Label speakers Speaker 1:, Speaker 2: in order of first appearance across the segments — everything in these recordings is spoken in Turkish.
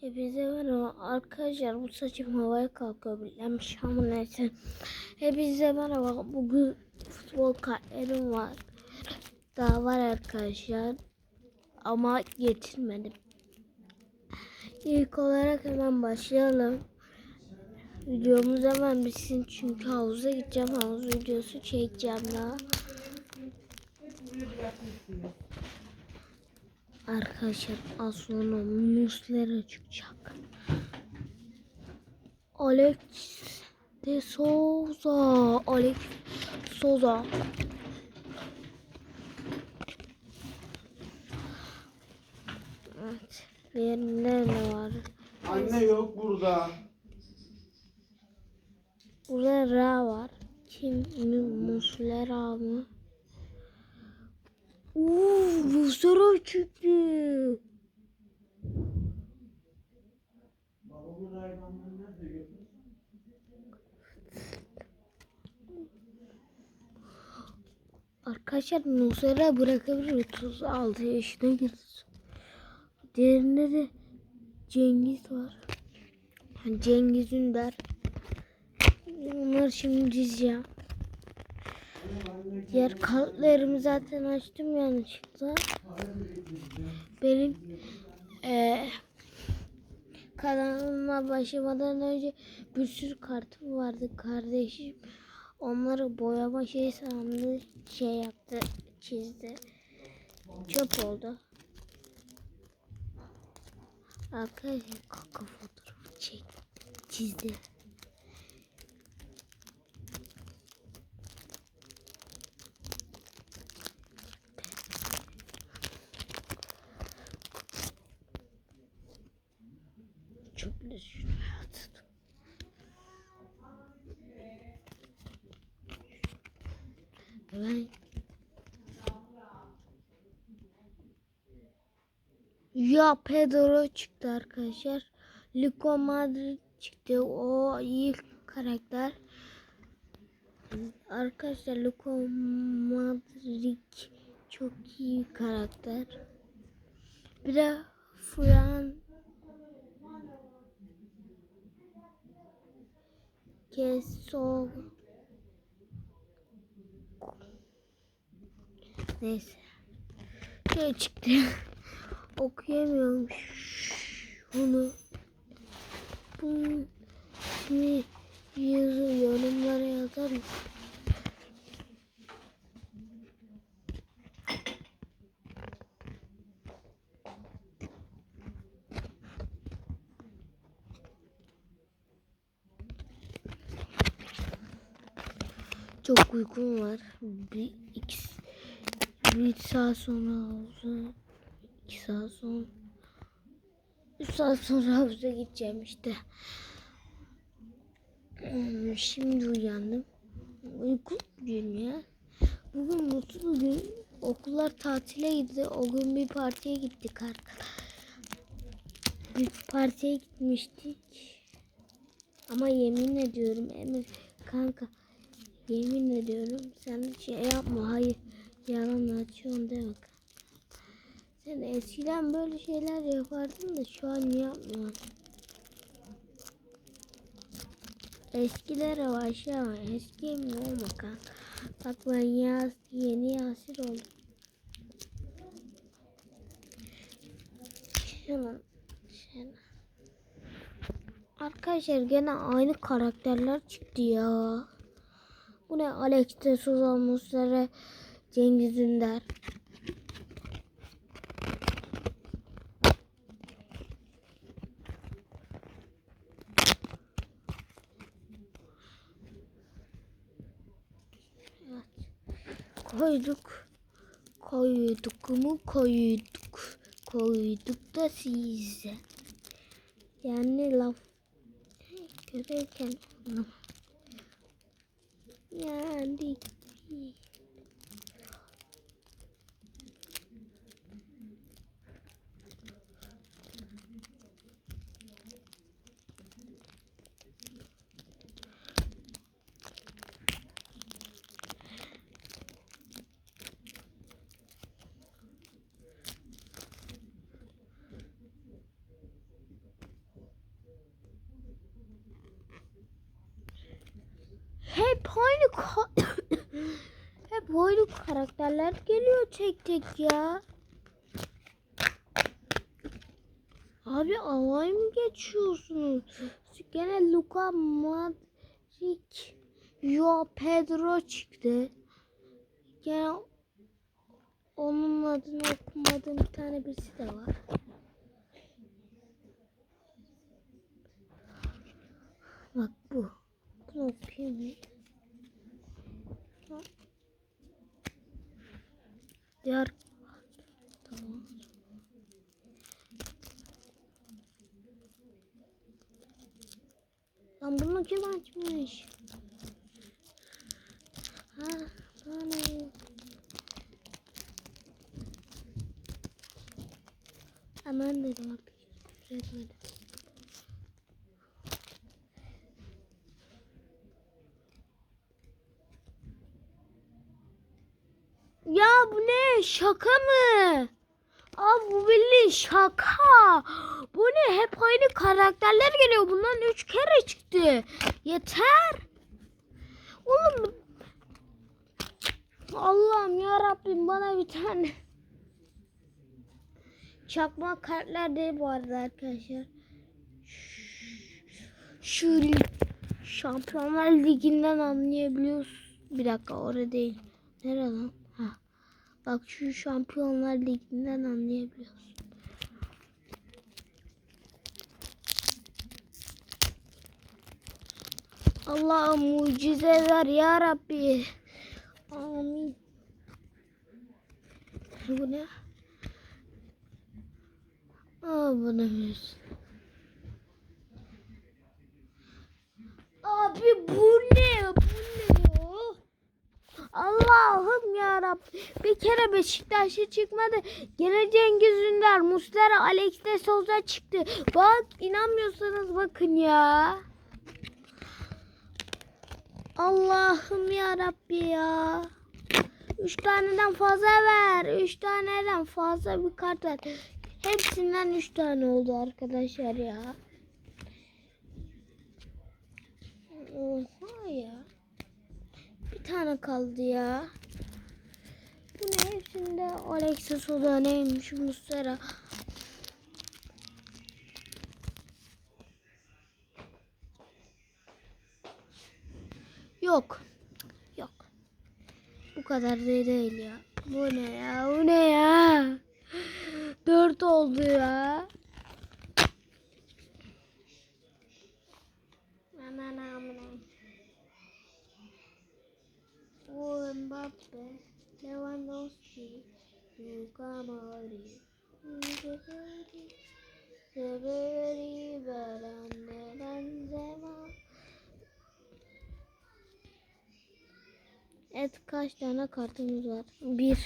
Speaker 1: Hepinize merhaba arkadaşlar bu saçım havaya kalkıyor bilenmiş ama neyse. Hepinize merhaba bugün futbol kartlarım var. Daha var arkadaşlar ama getirmedim. İlk olarak hemen başlayalım. Videomuz hemen bitsin çünkü havuza gideceğim havuz videosu çekeceğim daha. Arkadaşlar az sonra Muslera çıkacak. Alex de Souza. Alex Souza. Evet. Diğerinde ne var?
Speaker 2: Anne yok burada.
Speaker 1: Burada Ra var. Kim? Mu- Muslera mı? Uuu Muslera çıktı. Arkadaşlar Nusra bırakabilir 36 yaşına girdi. Diğerinde de Cengiz var. Cengiz Ünder. Bunları şimdi dizeceğim. Diğer kartlarımı zaten açtım yanlışlıkla. Benim eee kanalıma başlamadan önce bir sürü kartım vardı kardeşim. Onları boyama şey sandı şey yaptı çizdi. Çöp oldu. Arkadaşlar kaka fotoğrafı çek çizdi. Çöple şuraya attım. Ben Ya Pedro çıktı arkadaşlar. Luka Madrid çıktı. O iyi karakter. Arkadaşlar Luka Madrid çok iyi karakter. Bir de Fran Keso Neyse. Şöyle çıktı. Okuyamıyorum bunu. Bu ne yazı yorumlara yazar? Çok uykum var. Bir, iki, bir saat sonra havuza, iki saat sonra, üç saat sonra havuza gideceğim işte. Hmm, Şimdi uyandım. Uykum gün ya. Bugün mutlu gün. Okullar tatile gitti. O gün bir partiye gittik arkadaşlar. Bir partiye gitmiştik. Ama yemin ediyorum Emir kanka Yemin ediyorum sen şey yapma hayır yalan açıyorsun deme. Sen eskiden böyle şeyler yapardın da şu an yapmıyorsun. Eskilere başlama eski mi olma kanka. Bak ben yaz, yeni Yasir oldum. Şuna, şuna. Arkadaşlar gene aynı karakterler çıktı ya. Bu ne? Alex de Souza, Muslera, Cengiz Ünder. Koyduk. Koyduk mu koyduk. Koyduk da size. Yani laf görürken anlamadım. kendi point hep karakterler geliyor tek tek ya. Abi alay mı geçiyorsunuz? Gene Luka Modric, Joao Pedro çıktı. Gene onun adını okumadığım bir tane birisi de var. Bak bu. Bunu okuyayım. Diğer tamam. Lan bunu kim açmış? Ha, hani. Aman dedim artık. Küfür etmedim. Ya bu ne? Şaka mı? Abi bu bildiğin şaka. Bu ne? Hep aynı karakterler geliyor. Bundan üç kere çıktı. Yeter. Oğlum. Allah'ım ya Rabbim bana bir tane. Çakma kartlar değil bu arada arkadaşlar. Şu Şampiyonlar Ligi'nden anlayabiliyoruz. Bir dakika orada değil. Nerede lan? Bak şu Şampiyonlar Ligi'nden anlayabiliyoruz. Allah'ım mucizeler ya Rabbi. Amin. Bu ne? Aa bu ne? Abi? Bu ne? Allah'ım ya Rabbi. Bir kere Beşiktaş'a çıkmadı. Gene Cengiz Ünder, Muslera, Alex de Souza çıktı. Bak inanmıyorsanız bakın ya. Allah'ım ya Rabbi ya. Üç taneden fazla ver. Üç taneden fazla bir kart ver. Hepsinden üç tane oldu arkadaşlar ya. Oha ya. Tane kaldı ya. Bu ne hepsinde Alexa Soda neymiş Mustera. Yok. Yok. Bu kadar da değil ya. Bu ne ya? Bu ne ya? Dört oldu ya. Aman aman. O Mbappe, Lewandowski, Luka Modric, Ribery, Ribery, Varane, Benzema. Evet kaç tane kartımız var? Bir.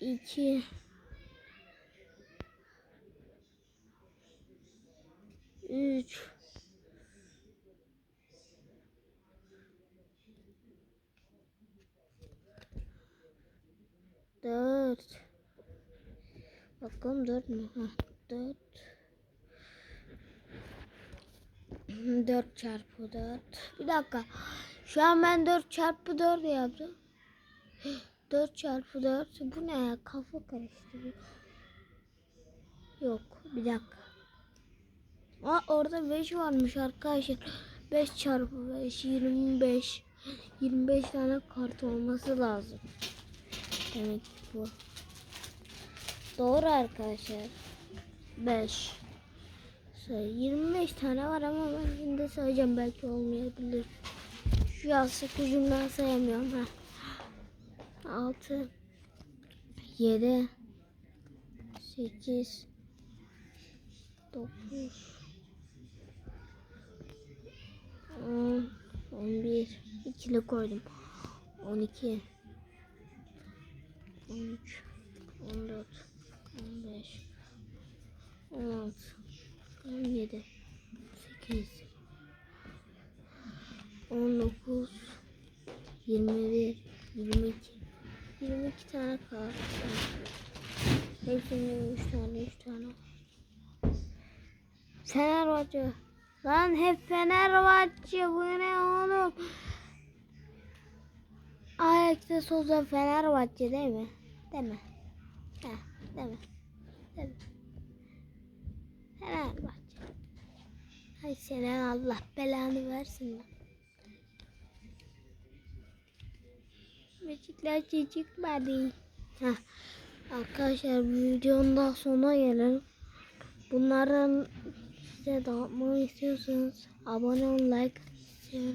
Speaker 1: İki. Üç. Dört. Bakalım dört mü? Heh, dört. Dört çarpı dört. Bir dakika. Şu an ben dört çarpı dört yaptım. Dört çarpı dört. Bu ne ya? Kafa karıştırıyor. Yok. Bir dakika. Aa, orada 5 varmış arkadaşlar. 5 çarpı 5 25. 25 tane kart olması lazım. Demek ki bu. Doğru arkadaşlar. 5. Say 25 tane var ama ben şimdi sayacağım belki olmayabilir. Şu yastık ucundan sayamıyorum ha. 6 7 8 9 10 11 ikili koydum. 12 13 14 15 16 17 8 19 21 22 22 tane kart. Hepsinin 3 tane 3 tane. Fenerbahçe Lan hep Fenerbahçe bu ne oğlum? Ajax'ta Souza Fenerbahçe değil mi? Deme. Heh, deme. Deme. Fenerbahçe. Ay senin Allah belanı versin lan. Beşiktaş'a çıkmadı. Heh. Arkadaşlar bu videonun daha sonuna gelelim. Bunların size dağıtmamı istiyorsanız abone olun, like, share.